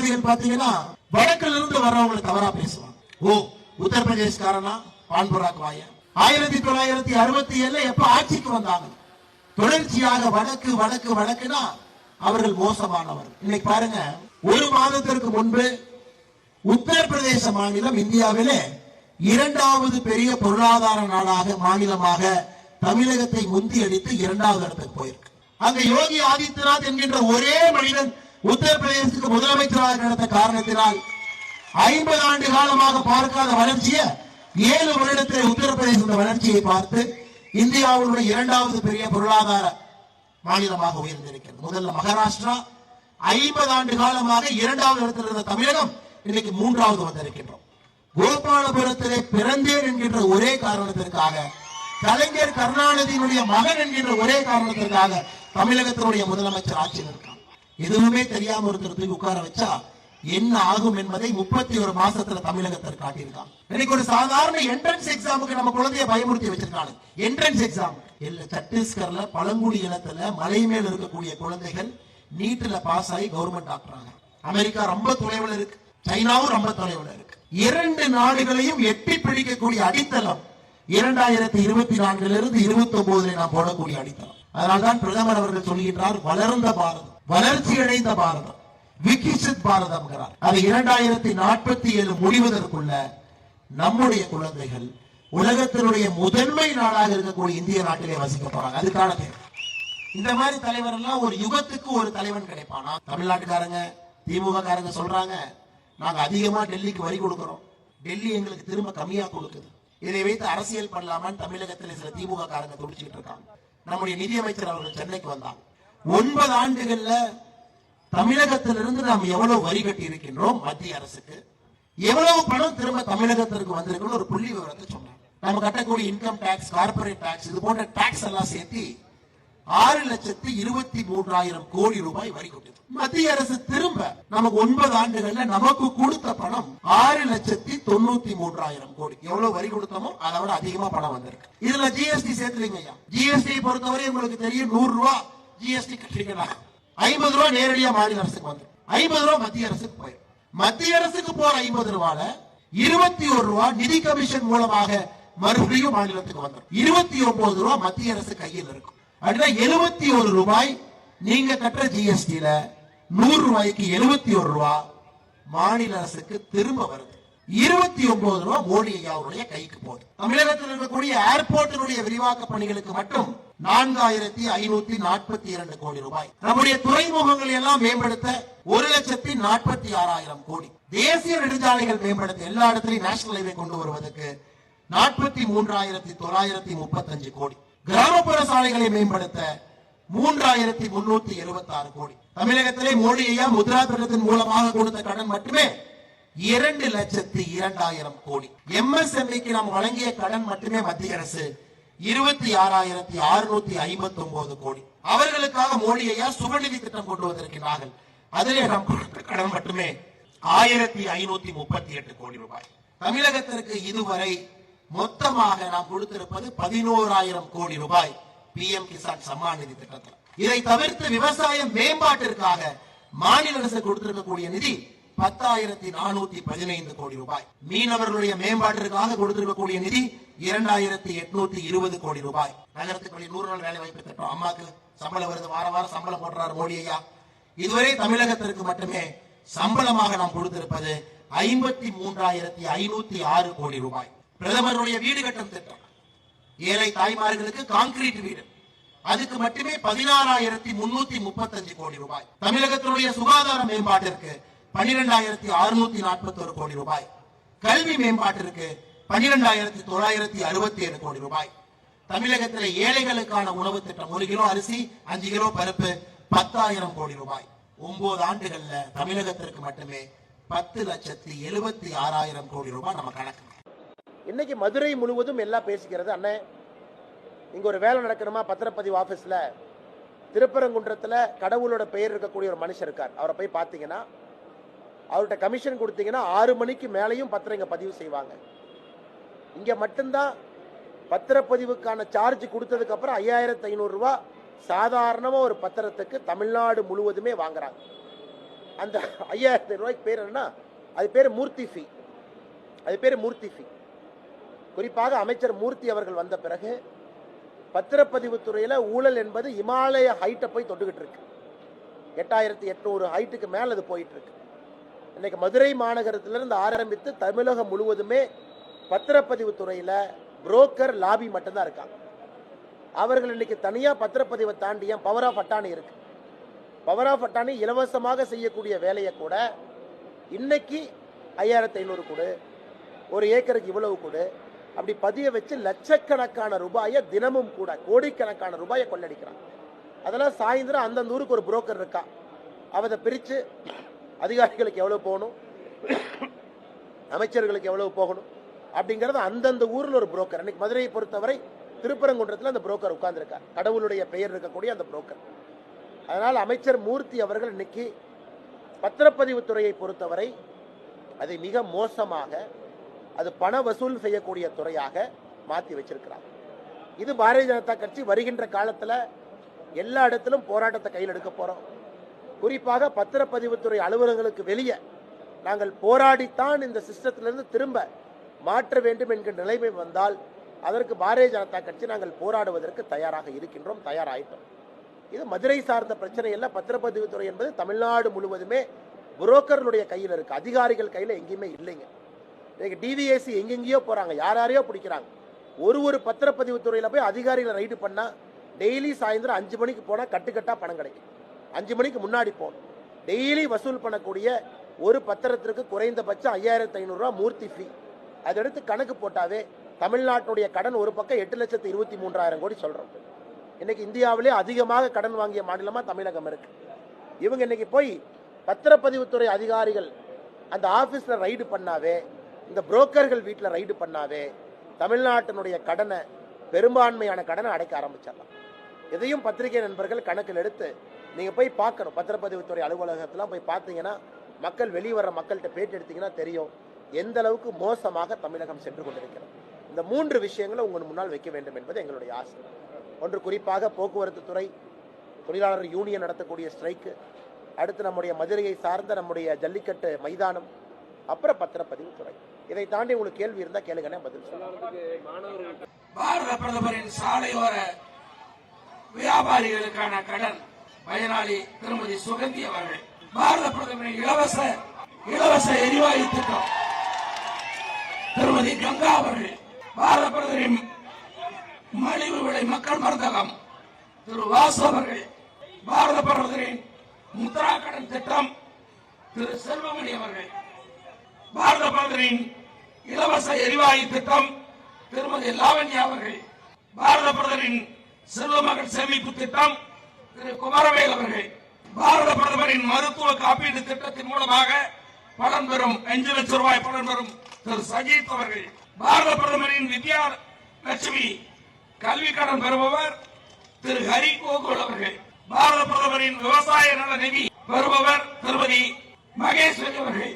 அரசியல்வாதிகள் பாத்தீங்கன்னா வடக்குல இருந்து வர்றவங்களை தவறா பேசுவாங்க. ஓ உத்தரப்பிரதேஷ்காரனா பான்புராக் வாய ஆயிரத்தி தொள்ளாயிரத்தி அறுபத்தி ஏழுல எப்ப ஆட்சிக்கு வந்தாங்க? தொடர்ச்சியாக வடக்கு வடக்கு வடக்குனா அவர்கள் மோசமானவர். இன்னைக்கு பாருங்க ஒரு மாதத்திற்கு முன்பு உத்தரப்பிரதேச மாநிலம் இந்தியாவிலே இரண்டாவது பெரிய பொருளாதார நாடாக மாநிலமாக தமிழகத்தை முந்தியடித்து இரண்டாவது இடத்துக்கு போயிருக்கு. அங்க யோகி ஆதித்யநாத் என்கின்ற ஒரே மனிதன் உத்தரப்பிரதேசத்துக்கு முதலமைச்சராக நடந்த காரணத்தினால் ஐம்பது ஆண்டு காலமாக பார்க்காத வளர்ச்சியை ஏழு வருடத்தில் உத்தரப்பிரதேச வளர்ச்சியை பார்த்து இந்தியாவுடைய இரண்டாவது பெரிய பொருளாதார மாநிலமாக உயர்ந்திருக்கிறது. முதல்ல மகாராஷ்டிரா ஐம்பது ஆண்டு காலமாக இரண்டாவது இடத்தில் இருந்த தமிழகம் இன்னைக்கு மூன்றாவது வந்திருக்கின்றோம். கோபாலபுரத்திலே பிறந்தேன் என்கின்ற ஒரே காரணத்திற்காக கலைஞர் கருணாநிதியினுடைய மகன் என்கின்ற ஒரே காரணத்திற்காக தமிழகத்தினுடைய முதலமைச்சர் ஆட்சியில் இருக்கான் எதுவுமே தெரியாம ஒருத்தர் தூக்கி உட்கார வச்சா என்ன ஆகும் என்பதை முப்பத்தி ஒரு மாசத்துல தமிழகத்தில் காட்டியிருக்காங்க. இன்னைக்கு ஒரு சாதாரண என்ட்ரன்ஸ் எக்ஸாமுக்கு நம்ம குழந்தைய பயமுறுத்தி வச்சிருக்காங்க. என்ட்ரன்ஸ் எக்ஸாம் இல்ல சத்தீஸ்கர்ல பழங்குடி இனத்துல மலை மேல இருக்கக்கூடிய குழந்தைகள் நீட்ல பாஸ் ஆகி கவர்மெண்ட் டாக்டர் ஆக அமெரிக்கா ரொம்ப தொலைவில் இருக்கு. சைனாவும் ரொம்ப தொலைவில் இருக்கு. இரண்டு நாடுகளையும் எட்டி பிடிக்கக்கூடிய அடித்தளம் இரண்டாயிரத்தி இருபத்தி நான்குல இருந்து இருபத்தி ஒன்பதுல நாம் போடக்கூடிய அடித்தளம். அதனால்தான் பிரதமர் அவர்கள் சொல்கின்றார் வளர்ந்த பாரதம். வளர்ச்சி அடைந்த பாரதம் விகிசித் பாரதம் அது இரண்டாயிரத்தி நாற்பத்தி ஏழு முடிவதற்குள்ள நம்முடைய குழந்தைகள் உலகத்தினுடைய முதன்மை நாடாக இருக்கக்கூடிய இந்திய நாட்டிலே வசிக்க போறாங்க அதுக்கான தேவை. இந்த மாதிரி தலைவர் எல்லாம் ஒரு யுகத்துக்கு ஒரு தலைவன் கிடைப்பானா. தமிழ்நாட்டுக்காரங்க திமுக காரங்க சொல்றாங்க நாங்க அதிகமா டெல்லிக்கு வரி கொடுக்கிறோம். டெல்லி எங்களுக்கு திரும்ப கம்மியா கொடுக்குது. இதை வைத்து அரசியல் பண்ணலாமான்னு தமிழகத்தில் சில திமுக காரங்க துடிச்சுக்கிட்டு இருக்காங்க. நம்முடைய நிதியமைச்சர் அவர்கள் சென்னைக்கு வந்தாங்க. ஒன்பது ஆண்டுகள்ல தமிழகத்திலிருந்து நாம் எவ்வளவு வரி கட்டி இருக்கின்றோம் மத்திய அரசுக்கு? எவ்வளவு பணம் திரும்ப தமிழகத்திற்கு வந்திருக்குன்னு ஒரு புள்ளி விவரத்தை சொன்னாங்க. நம்ம கட்டக்கூடிய இன்கம் டாக்ஸ் கார்பரேட் டாக்ஸ் இது போன்ற டாக்ஸ் எல்லாம் சேர்த்து ஆறு லட்சத்தி இருபத்தி மூன்றாயிரம் கோடி ரூபாய் வரி கொட்டது மத்திய அரசு திரும்ப நமக்கு ஒன்பது ஆண்டுகள்ல நமக்கு கொடுத்த பணம் ஆறு லட்சத்தி தொண்ணூத்தி மூன்றாயிரம் கோடி. எவ்வளவு வரி கொடுத்தோமோ அதை விட அதிகமா பணம் வந்திருக்கு. இதுல ஜிஎஸ்டி சேர்த்துலீங்க ஐயா. ஜிஎஸ்டி பொறுத்தவரை உங்களுக்கு தெரியும் நூறு ரூபாய் ஜிஎஸ்டி கட்டுறீங்களா ஐம்பது ரூபாய் நேரடியா மாநில அரசுக்கு வந்து ஐம்பது ரூபாய் மத்திய அரசுக்கு போயிடும். மத்திய அரசுக்கு போற ஐம்பது ரூபால இருபத்தி ஒரு ரூபாய் நிதி கமிஷன் மூலமாக மறுபடியும் மாநிலத்துக்கு வந்துடும். இருபத்தி ஒன்பது ரூபாய் மத்திய அரசு கையில் இருக்கும். அப்படின்னா எழுபத்தி ஒரு ரூபாய் நீங்க கட்டுற ஜிஎஸ்டியில நூறு ரூபாய்க்கு எழுபத்தி ஒரு ரூபாய் மாநில அரசுக்கு திரும்ப வருது. இருபத்தி ஒன்பது ரூபாய் மோடி ஐயாவுடைய கைக்கு போகுது தமிழகத்தில் இருக்கக்கூடிய ஏர்போர்ட்டினுடைய விரிவாக்க பணிகளுக்கு மட்டும் நான்காயிரத்தி ஐநூத்தி நாற்பத்தி இரண்டு கோடி ரூபாய். நம்முடைய துறைமுகங்களை எல்லாம் மேம்படுத்த ஒரு லட்சத்தி நாற்பத்தி ஆறாயிரம் கோடி. தேசிய நெடுஞ்சாலைகள் மேம்படுத்த எல்லா இடத்திலையும் நேஷனல் ஹைவே கொண்டு வருவதற்கு நாற்பத்தி மூன்றாயிரத்தி தொள்ளாயிரத்தி முப்பத்தஞ்சு கோடி. கிராமப்புற சாலைகளை மேம்படுத்த மூன்றாயிரத்தி முன்னூத்தி எழுபத்தி ஆறு கோடி. தமிழகத்திலே மோடி ஐயா முத்ரா திட்டத்தின் மூலமாக கொடுத்த கடன் மட்டுமே இரண்டு லட்சத்தி இரண்டாயிரம் கோடி. எம்எஸ்எம்இக்கு நாம் வழங்கிய கடன் மட்டுமே மத்திய அரசு இருபத்தி ஆறாயிரத்தி அறுநூத்தி ஐம்பத்தி ஒன்பது கோடி. அவர்களுக்காக மோடி ஐயா சுபநிதி திட்டம் கொண்டு வந்திருக்கிறார்கள். அதிலே நாம் கொடுத்த கடன் மட்டுமே ஆயிரத்தி ஐநூத்தி முப்பத்தி எட்டு கோடி ரூபாய். தமிழகத்திற்கு இதுவரை மொத்தமாக நாம் கொடுத்திருப்பது பதினோராயிரம் கோடி ரூபாய் பி எம் கிசான் சம்மான் நிதி திட்டத்தில். இதை தவிர்த்து விவசாய மேம்பாட்டிற்காக மாநில அரசு கொடுத்திருக்கக்கூடிய நிதி பத்தாயிரத்தி நானூத்தி பதினைந்து கோடி ரூபாய். மீனவர்களுடைய மேம்பாட்டிற்காக கொடுத்திருக்கக்கூடிய நிதி இரண்டாயிரத்தி எட்நூத்தி இருபது கோடி ரூபாய். நகரத்துக்குள்ளே நூறு நாள் வேலை வாய்ப்பு திட்டம் அம்மாக்கு சம்பளம் வருது. வார வாரம் சம்பளம் போடுறாரு மோடி ஐயா. இதுவரை தமிழகத்திற்கு மட்டுமே சம்பளமாக நாம் கொடுத்திருப்பது ஐம்பத்தி மூன்றாயிரத்தி ஐநூத்தி ஆறு கோடி ரூபாய். பிரதமருடைய வீடு கட்டும் திட்டம். ஏழை தாய்மார்களுக்கு கான்கிரீட் வீடு. அதுக்கு மட்டுமே பதினாறாயிரத்தி முன்னூத்தி முப்பத்தஞ்சு கோடி ரூபாய். தமிழகத்தினுடைய சுகாதார மேம்பாட்டிற்கு பன்னிரெண்டாயிரத்தி அறுநூத்தி நாற்பத்தி ஒரு கோடி ரூபாய். கல்வி மேம்பாட்டிற்கு பன்னிரெண்டாயிரத்தி தொள்ளாயிரத்தி அறுபத்தி ஏழு கோடி ரூபாய். தமிழகத்தில் ஏழைகளுக்கான உணவு திட்டம் ஒரு கிலோ அரிசி அஞ்சு கிலோ பருப்பு பத்தாயிரம் கோடி ரூபாய். ஒன்பது ஆண்டுகள்ல தமிழகத்திற்கு மட்டுமே பத்து லட்சத்தி எழுபத்தி ஆறாயிரம் கோடி ரூபாய் நம்ம கணக்கு. இன்னைக்கு மதுரை முழுவதும் எல்லாம் பேசிக்கிறது அண்ணே. இங்க ஒரு வேலை நடக்கணுமா? பத்திரப்பதிவு ஆபீஸ்ல. திருப்பரங்குன்றத்துல கடவுளோட பெயர் இருக்கக்கூடிய ஒரு மனுஷர் இருக்கார். அவரை போய் பார்த்தீங்கன்னா அவர்கிட்ட கமிஷன் கொடுத்தீங்கன்னா ஆறு மணிக்கு மேலேயும் பத்திரம் இங்கே பதிவு செய்வாங்க. இங்கே மட்டும்தான் பத்திரப்பதிவுக்கான சார்ஜ் கொடுத்ததுக்கப்புறம் ஐயாயிரத்து ஐநூறுரூவா சாதாரணமாக ஒரு பத்திரத்துக்கு தமிழ்நாடு முழுவதுமே வாங்குறாங்க. அந்த ஐயாயிரத்தி ரூபாய்க்கு பேர் என்னன்னா அது பேர் மூர்த்தி ஃபீ அது பேர் மூர்த்தி ஃபீ குறிப்பாக அமைச்சர் மூர்த்தி அவர்கள் வந்த பிறகு பத்திரப்பதிவுத்துறையில் ஊழல் என்பது இமாலய ஹைட்டை போய் தொட்டுக்கிட்டு இருக்கு. எட்டாயிரத்தி எட்நூறு ஹைட்டுக்கு மேலே அது போயிட்டு இருக்கு. இன்னைக்கு மதுரை மாநகரத்திலிருந்து ஆரம்பித்து தமிழகம் முழுவதுமே பத்திரப்பதிவு துறையில் புரோக்கர் லாபி மட்டும்தான் இருக்காங்க. அவர்கள் இன்னைக்கு தனியாக பத்திரப்பதிவை தாண்டி ஏன் பவர் ஆஃப் அட்டானி இருக்கு. பவர் ஆஃப் அட்டானி இலவசமாக செய்யக்கூடிய வேலையை கூட இன்னைக்கு ஐயாயிரத்தி ஐநூறு கொடு ஒரு ஏக்கருக்கு இவ்வளவு கொடு அப்படி பதிய வச்சு லட்சக்கணக்கான ரூபாயை தினமும் கூட கோடிக்கணக்கான ரூபாயை கொள்ளடிக்கிறான். அதெல்லாம் சாயந்தரம் அந்தந்த ஊருக்கு ஒரு புரோக்கர் இருக்கா. அவதை பிரித்து அதிகாரிகளுக்கு எவ்வளவு போகணும்? அமைச்சர்களுக்கு எவ்வளவு போகணும்? அப்படிங்கறது அந்தந்த ஊரில் ஒரு புரோக்கர் அன்றைக்கி மதுரையை பொறுத்தவரை திருப்பரங்குன்றத்தில் அந்த புரோக்கர் உட்கார்ந்துருக்கார். கடவுளுடைய பெயர் இருக்கக்கூடிய அந்த புரோக்கர் அதனால் அமைச்சர் மூர்த்தி அவர்கள் இன்னைக்கு பத்திரப்பதிவு துறையை பொறுத்தவரை அதை மிக மோசமாக அது பண வசூல் செய்யக்கூடிய துறையாக மாற்றி வச்சிருக்கிறாங்க இது பாரதிய ஜனதா கட்சி வருகின்ற காலத்தில் எல்லா இடத்திலும் போராட்டத்தை கையில் எடுக்க போகிறோம் குறிப்பாக பத்திரப்பதிவுத்துறை அலுவலகங்களுக்கு வெளியே நாங்கள் போராடித்தான் இந்த சிஸ்டத்திலிருந்து திரும்ப மாற்ற வேண்டும் என்கிற நிலைமை வந்தால் அதற்கு பாரதிய ஜனதா கட்சி நாங்கள் போராடுவதற்கு தயாராக இருக்கின்றோம் தயாராயிட்டோம். இது மதுரை சார்ந்த பிரச்சனை இல்லை பத்திரப்பதிவுத்துறை என்பது தமிழ்நாடு முழுவதுமே புரோக்கர்களுடைய கையில் இருக்கு அதிகாரிகள் கையில் எங்கேயுமே இல்லைங்க. இன்றைக்கு டிவிஎஸ்சி எங்கெங்கேயோ போகிறாங்க யார் யாரையோ பிடிக்கிறாங்க. ஒரு ஒரு பத்திரப்பதிவுத்துறையில் போய் அதிகாரிகளை ரைடு பண்ணால் டெய்லி சாயந்தரம் அஞ்சு மணிக்கு போனால் கட்டுக்கட்டா பணம் கிடைக்கும். அஞ்சு மணிக்கு முன்னாடி போகணும். டெய்லி வசூல் பண்ணக்கூடிய ஒரு பத்திரத்திற்கு குறைந்தபட்சம் ஐயாயிரத்தி ஐநூறுரூவா மூர்த்தி ஃபீ அதெடுத்து கணக்கு போட்டாவே தமிழ்நாட்டுடைய கடன் ஒரு பக்கம் எட்டு லட்சத்து இருபத்தி மூன்றாயிரம் கோடி சொல்கிறோம் இன்னைக்கு இந்தியாவிலே அதிகமாக கடன் வாங்கிய மாநிலமாக தமிழகம் இருக்கு. இவங்க இன்னைக்கு போய் பத்திரப்பதிவுத்துறை அதிகாரிகள் அந்த ஆஃபீஸில் ரைடு பண்ணாவே இந்த புரோக்கர்கள் வீட்டில் ரைடு பண்ணாவே தமிழ்நாட்டினுடைய கடனை பெரும்பான்மையான கடனை அடைக்க ஆரம்பிச்சிடலாம். இதையும் பத்திரிகை நண்பர்கள் கணக்கில் எடுத்து நீங்கள் போய் பார்க்கணும். பத்திரப்பதிவுத்துறை அலுவலகத்தெலாம் போய் பார்த்தீங்கன்னா மக்கள் வெளியே வர்ற மக்கள்கிட்ட பேட்டி எடுத்தீங்கன்னா தெரியும் எந்த அளவுக்கு மோசமாக தமிழகம் சென்று கொண்டிருக்கிறது. இந்த மூன்று விஷயங்களை உங்கள் முன்னால் வைக்க வேண்டும் என்பது எங்களுடைய ஆசை. ஒன்று குறிப்பாக போக்குவரத்து துறை தொழிலாளர் யூனியன் நடத்தக்கூடிய ஸ்ட்ரைக்கு அடுத்து நம்முடைய மதுரையை சார்ந்த நம்முடைய ஜல்லிக்கட்டு மைதானம் அப்புறம் பத்திரப்பதிவு துறை. இதை தாண்டி உங்களுக்கு கேள்வி இருந்தால் கேளுங்கண்ணே பதில் சொல்லுங்க பாரத பிரதமரின் சாலையோர வியாபாரிகளுக்கான கடன். பயனாளி திருமதி சுகந்தி அவர்கள். பாரத பிரதமரின் இலவச இலவச எரிவாயு திட்டம். திருமதி கங்கா அவர்கள் பாரத பிரதமரின் மலிவு விலை மக்கள் மருந்தகம். திரு வாசு அவர்கள் பாரத பிரதமரின் முத்ரா கடன் திட்டம். திரு செல்வமணி அவர்கள் பாரத பிரதமரின் இலவச எரிவாயு திட்டம். திருமதி லாவண்யா அவர்கள் பாரத பிரதமரின் செல்வமகள் சேமிப்பு திட்டம். திரு குமாரவேல் அவர்கள் பாரத பிரதமரின் மருத்துவ காப்பீடு திட்டத்தின் மூலமாக பலன் பெறும் அஞ்சு லட்சம் ரூபாய் பலன் பெறும் திரு சஜித் அவர்கள். பாரத பிரதமரின் வித்யா லட்சுமி கல்வி கடன் பெறுபவர் திரு ஹரி கோகுல் அவர்கள். பாரத பிரதமரின் விவசாய நல நிதி பெறுபவர் திருமதி மகேஸ்வரி அவர்கள்.